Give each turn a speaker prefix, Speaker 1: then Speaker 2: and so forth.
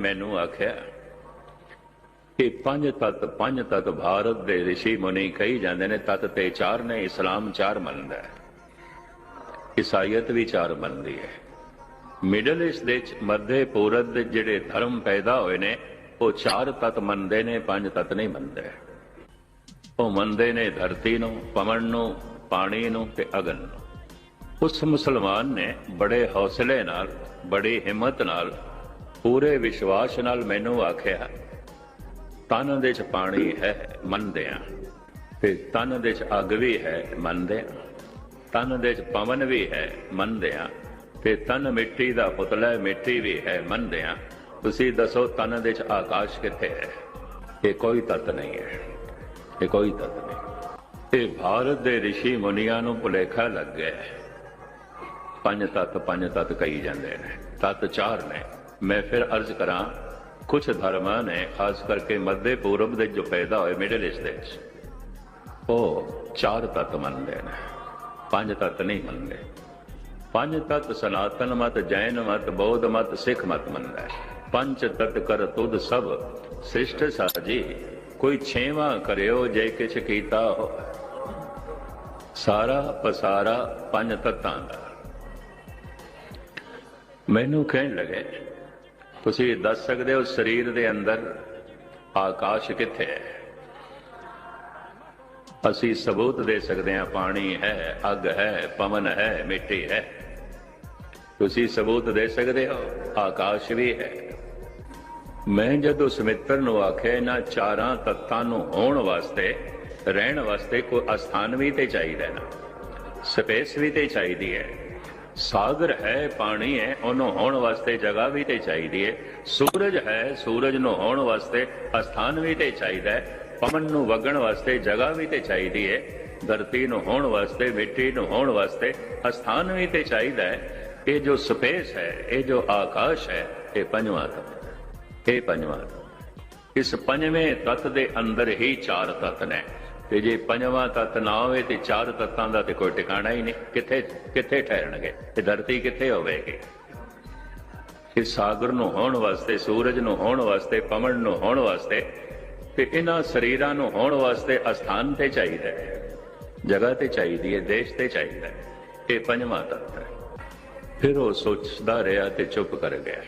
Speaker 1: ਮੈਨੂੰ ਆਖਿਆ ਕਿ ਪੰਜ ਤਤ ਪੰਜ ਤਤ ਭਾਰਤ ਦੇ ઋષਿ ਮੁਨੀ ਕਹੀ ਜਾਂਦੇ ਨੇ, ਤਤ ਤੇ ਚਾਰ ਨੇ, ਇਸਲਾਮ ਚਾਰ ਮੰਨਦਾ ਹੈ। ਈਸਾਈਅਤ ਵੀ ਚਾਰ ਮੰਨਦੀ ਹੈ। ਮਿਡਲ ਈਸਟ ਦੇ ਚ ਮੱਧੇ ਪੂਰਬ ਦੇ ਜਿਹੜੇ ਧਰਮ ਪੈਦਾ ਹੋਏ ਨੇ, ਉਹ ਚਾਰ ਤਤ ਮੰਨਦੇ ਨੇ, ਪੰਜ ਤਤ ਨਹੀਂ ਮੰਨਦੇ। ਉਹ ਮੰਨਦੇ ਨੇ ਧਰਤੀ ਨੂੰ, ਪਵਨ ਨੂੰ, ਪਾਣੀ ਨੂੰ ਤੇ ਅਗਨ ਨੂੰ। ਉਸ ਮੁਸਲਮਾਨ ਨੇ ਬੜੇ ਹੌਸਲੇ ਨਾਲ, ਬੜੀ ਹਿੰਮਤ ਨਾਲ ਪੂਰੇ ਵਿਸ਼ਵਾਸ ਨਾਲ ਮੈਨੂੰ ਆਖਿਆ, ਤਨ ਦੇ ਚ ਪਾਣੀ ਹੈ ਮੰਨਦੇ ਆ ਤੇ ਤਨ ਦੇ ਚ ਅੱਗ ਵੀ ਹੈ ਮੰਨਦੇ ਆ ਤਨ ਦੇ ਚ ਪਵਨ ਵੀ ਹੈ ਮੰਨਦੇ ਆ ਤੇ ਤਨ ਮਿੱਟੀ ਦਾ ਪੁਤਲਾ ਮਿੱਟੀ ਵੀ ਹੈ ਮੰਨਦੇ ਆ ਤੁਸੀਂ ਦੱਸੋ ਤਨ ਦੇ ਚ ਆਕਾਸ਼ ਕਿੱਥੇ ਹੈ? ਇਹ ਕੋਈ ਤਤ ਨਹੀਂ ਹੈ। ਇਹ ਕੋਈ ਤਤ ਨਹੀਂ। ਇਹ ਭਾਰਤ ਦੇ ઋષਿ ਮੁਨੀਆਂ ਨੂੰ ਭੁਲੇਖਾ ਲੱਗ ਗਿਆ ਪੰਜ ਤਤ ਪੰਜ ਤਤ ਕਹੀ ਜਾਂਦੇ ਨੇ। ਤਤ ਚਾਰ ਨੇ। ਮੈਂ ਫਿਰ ਅਰਜ਼ ਕਰਾਂ ਕੁਝ ਧਰਮਾਂ ਨੇ ਖਾਸ ਕਰਕੇ ਮੱਧੇ ਪੂਰਬ ਦੇ ਜੋ ਪੈਦਾ ਹੋਏ ਮਿਡਲ ਈਸਟ ਦੇ ਉਹ ਚਾਰ ਤੱਤ ਮੰਨਦੇ ਨੇ, ਪੰਜ ਤੱਤ ਨਹੀਂ ਮੰਨਦੇ। ਪੰਜ ਤੱਤ ਸਨਾਤਨ ਮਤ, ਜੈਨ ਮਤ, ਬੌਧ ਮਤ, ਸਿੱਖ ਮਤ ਮੰਨਦਾ ਹੈ। ਪੰਜ ਤਤ ਕਰ ਤੁਧ ਸਭ, ਸ੍ਰਿਸ਼ਟ ਸਾਜੀ, ਕੋਈ ਛੇਵਾਂ ਕਰਿਓ ਜੇ ਕਿਛ ਕੀਤਾ ਹੋ। ਸਾਰਾ ਪਸਾਰਾ ਪੰਜ ਤਤਾਂ ਦਾ। ਮੈਨੂੰ ਕਹਿਣ ਲੱਗੇ ਤੁਸੀਂ ਦੱਸ ਸਕਦੇ ਹੋ ਸਰੀਰ ਦੇ ਅੰਦਰ ਆਕਾਸ਼ ਕਿੱਥੇ ਹੈ? ਅਸੀਂ ਸਬੂਤ ਦੇ ਸਕਦੇ ਹਾਂ, ਪਾਣੀ ਹੈ, ਅੱਗ ਹੈ, ਪਵਨ ਹੈ, ਮਿੱਟੀ ਹੈ। ਤੁਸੀਂ ਸਬੂਤ ਦੇ ਸਕਦੇ ਹੋ, ਆਕਾਸ਼ ਵੀ ਹੈ। ਮੈਂ ਜਦੋਂ ਸਮਿੱਤਰ ਨੂੰ ਆਖਿਆ, ਇਹਨਾਂ ਚਾਰਾਂ ਤੱਤਾਂ ਨੂੰ ਹੋਣ ਵਾਸਤੇ, ਰਹਿਣ ਵਾਸਤੇ ਕੋਈ ਅਸਥਾਨ ਵੀ ਤੇ ਚਾਹੀਦਾ ਨਾ? ਸਪੇਸ ਵੀ ਤੇ ਚਾਹੀਦੀ ਹੈ। ਸਾਗਰ ਹੈ, ਪਾਣੀ ਹੈ, ਉਹਨੂੰ ਹੋਣ ਵਾਸਤੇ ਜਗ੍ਹਾ ਵੀ ਤੇ ਚਾਹੀਦੀ ਹੈ। ਸੂਰਜ ਹੈ, ਸੂਰਜ ਨੂੰ ਹੋਣ ਵਾਸਤੇ ਅਸਥਾਨ ਵੀ ਤੇ ਚਾਹੀਦਾ ਹੈ। ਪਵਨ ਨੂੰ ਵਗਣ ਵਾਸਤੇ ਜਗ੍ਹਾ ਵੀ ਤੇ ਚਾਹੀਦੀ ਹੈ। ਧਰਤੀ ਨੂੰ ਹੋਣ ਵਾਸਤੇ, ਮਿੱਟੀ ਨੂੰ ਹੋਣ ਵਾਸਤੇ ਅਸਥਾਨ ਵੀ ਤੇ ਚਾਹੀਦਾ ਹੈ। ਇਹ ਜੋ ਸਪੇਸ ਹੈ, ਇਹ ਜੋ ਆਕਾਸ਼ ਹੈ, ਇਹ ਪੰਜਵਾਂ ਤੱਤ ਇਹ ਪੰਜਵਾਂ ਇਸ ਪੰਜਵੇਂ ਤੱਤ ਦੇ ਅੰਦਰ ਹੀ ਚਾਰ ਤੱਤ ਨੇ। ਤੇ ਜੇ ਪੰਜਵਾਂ ਤੱਤ ਨਾ ਹੋਵੇ ਤੇ ਚਾਰ ਤੱਤਾਂ ਦਾ ਤੇ ਕੋਈ ਟਿਕਾਣਾ ਹੀ ਨਹੀਂ। ਕਿੱਥੇ ਕਿੱਥੇ ਠਹਿਰਣਗੇ ਇਹ ਧਰਤੀ ਕਿੱਥੇ ਹੋਵੇਗੀ? ਇਸ ਸਾਗਰ ਨੂੰ ਹੋਣ ਵਾਸਤੇ, ਸੂਰਜ ਨੂੰ ਹੋਣ ਵਾਸਤੇ, ਪਵਨ ਨੂੰ ਹੋਣ ਵਾਸਤੇ ਤੇ ਇਹਨਾਂ ਸਰੀਰਾਂ ਨੂੰ ਹੋਣ ਵਾਸਤੇ ਅਸਥਾਨ ਤੇ ਚਾਹੀਦਾ ਹੈ। ਜਗ੍ਹਾ ਤੇ ਚਾਹੀਦੀ ਹੈ, ਦੇਸ਼ ਤੇ ਚਾਹੀਦਾ ਹੈ। ਇਹ ਪੰਜਵਾਂ ਤੱਤ ਹੈ। ਫਿਰ ਉਹ ਸੋਚਦਾ ਰਿਹਾ ਤੇ ਚੁੱਪ ਕਰ ਗਿਆ।